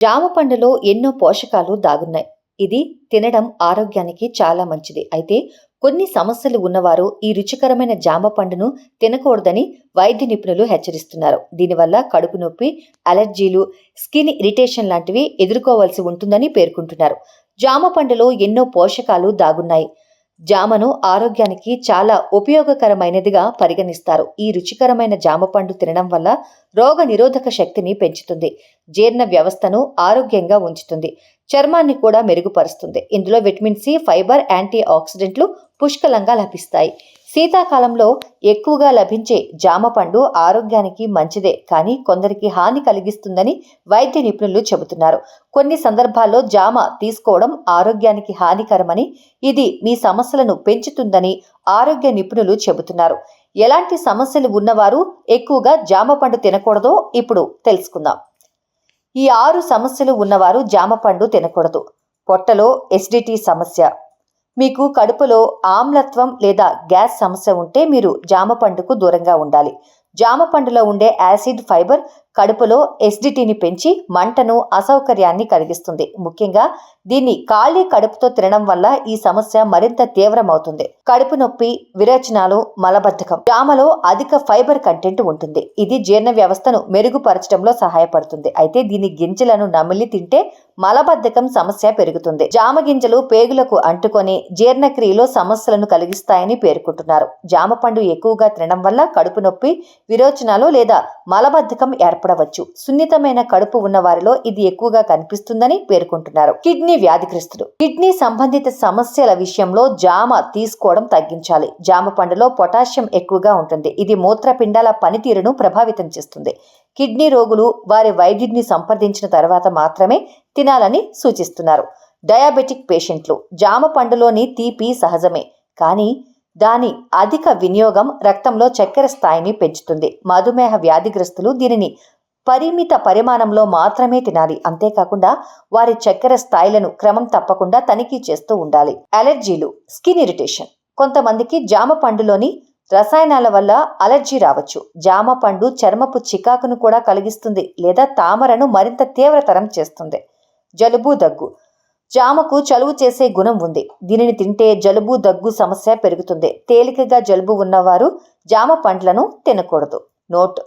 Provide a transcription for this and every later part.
జామ పండులో ఎన్నో పోషకాలు దాగున్నాయి. ఇది తినడం ఆరోగ్యానికి చాలా మంచిది. అయితే కొన్ని సమస్యలు ఉన్నవారు ఈ రుచికరమైన జామ పండును తినకూడదని వైద్య నిపుణులు హెచ్చరిస్తున్నారు. దీనివల్ల కడుపు నొప్పి అలర్జీలు స్కిన్ ఇరిటేషన్ లాంటివి ఎదుర్కోవాల్సి ఉంటుందని పేర్కొంటున్నారు. జామ పండులో ఎన్నో పోషకాలు దాగున్నాయి. జామను ఆరోగ్యానికి చాలా ఉపయోగకరమైనదిగా పరిగణిస్తారు. ఈ రుచికరమైన జామ పండు తినడం వల్ల రోగ నిరోధక శక్తిని పెంచుతుంది. జీర్ణ వ్యవస్థను ఆరోగ్యంగా ఉంచుతుంది. చర్మాన్ని కూడా మెరుగుపరుస్తుంది. ఇందులో విటమిన్ సి ఫైబర్ యాంటీ ఆక్సిడెంట్లు పుష్కలంగా లభిస్తాయి. శీతాకాలంలో ఎక్కువగా లభించే జామ పండు ఆరోగ్యానికి మంచిదే కానీ కొందరికి హాని కలిగిస్తుందని వైద్య నిపుణులు చెబుతున్నారు. కొన్ని సందర్భాల్లో జామ తీసుకోవడం ఆరోగ్యానికి హానికరమని ఇది మీ సమస్యలను పెంచుతుందని ఆరోగ్య నిపుణులు చెబుతున్నారు. ఎలాంటి సమస్యలు ఉన్నవారు ఎక్కువగా జామ పండు తినకూడదో ఇప్పుడు తెలుసుకుందాం. ఈ ఆరు సమస్యలు ఉన్నవారు జామ పండు తినకూడదు. పొట్టలో ఎసిడిటీ సమస్య మీకు కడుపులో ఆమ్లత్వం లేదా గ్యాస్ సమస్య ఉంటే మీరు జామ పండుకు దూరంగా ఉండాలి. జామ పండులో ఉండే యాసిడ్ ఫైబర్ కడుపులో ఎసిడిటీని పెంచి మంటను అసౌకర్యాన్ని కలిగిస్తుంది. ముఖ్యంగా దీన్ని ఖాళీ కడుపుతో తినడం వల్ల ఈ సమస్య మరింత తీవ్రమవుతుంది. కడుపు నొప్పి విరేచనాలు మలబద్ధకం. జామలో అధిక ఫైబర్ కంటెంట్ ఉంటుంది. ఇది జీర్ణ వ్యవస్థను మెరుగుపరచడంలో సహాయపడుతుంది. అయితే దీని గింజలను నమిలి తింటే మలబద్ధకం సమస్య పెరుగుతుంది. జామ గింజలు పేగులకు అంటుకొని జీర్ణక్రియలో సమస్యలను కలిగిస్తాయని పేర్కొంటున్నారు. జామ పండు ఎక్కువగా తినడం వల్ల కడుపు నొప్పి విరోచనాలు లేదా మలబద్ధకం ఏర్పడవచ్చు. సున్నితమైన కడుపు ఉన్న వారిలో ఇది ఎక్కువగా కనిపిస్తుందని పేర్కొంటున్నారు. కిడ్నీ వ్యాధిగ్రస్తులు. కిడ్నీ సంబంధిత సమస్యల విషయంలో జామ తీసుకోవడం తగ్గించాలి. జామ పండులో పొటాషియం ఎక్కువగా ఉంటుంది. ఇది మూత్రపిండాల పనితీరును ప్రభావితం చేస్తుంది. కిడ్నీ రోగులు వారి వైద్యుడిని సంప్రదించిన తర్వాత మాత్రమే తినాలని సూచిస్తున్నారు. డయాబెటిక్ పేషెంట్లు. జామ పండులోని తీపి సహజమే. కానీ దాని అధిక వినియోగం రక్తంలో చక్కెర స్థాయిని పెంచుతుంది. మధుమేహ వ్యాధిగ్రస్తులు దీనిని పరిమిత పరిమాణంలో మాత్రమే తినాలి. అంతేకాకుండా వారి చక్కెర స్థాయిలను క్రమం తప్పకుండా తనిఖీ చేస్తూ ఉండాలి. అలర్జీలు స్కిన్ ఇరిటేషన్. కొంతమందికి జామ పండులోని రసాయనాల వల్ల అలర్జీ రావచ్చు. జామ పండు చర్మపు చికాకును కూడా కలిగిస్తుంది లేదా తామరను మరింత తీవ్రతరం చేస్తుంది. జలుబు దగ్గు. జామకు చలువు చేసే గుణం ఉంది. దీనిని తింటే జలుబు దగ్గు సమస్య పెరుగుతుంది. తేలికగా జలుబు ఉన్నవారు జామ పండ్లను తినకూడదు. నోట్.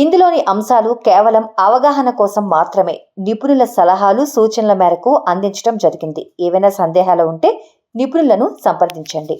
ఇందులోని అంశాలు కేవలం అవగాహన కోసం మాత్రమే. నిపుణుల సలహాలు సూచనల మేరకు అందించడం జరిగింది. ఏవైనా సందేహాలు ఉంటే నిపుణులను సంప్రదించండి.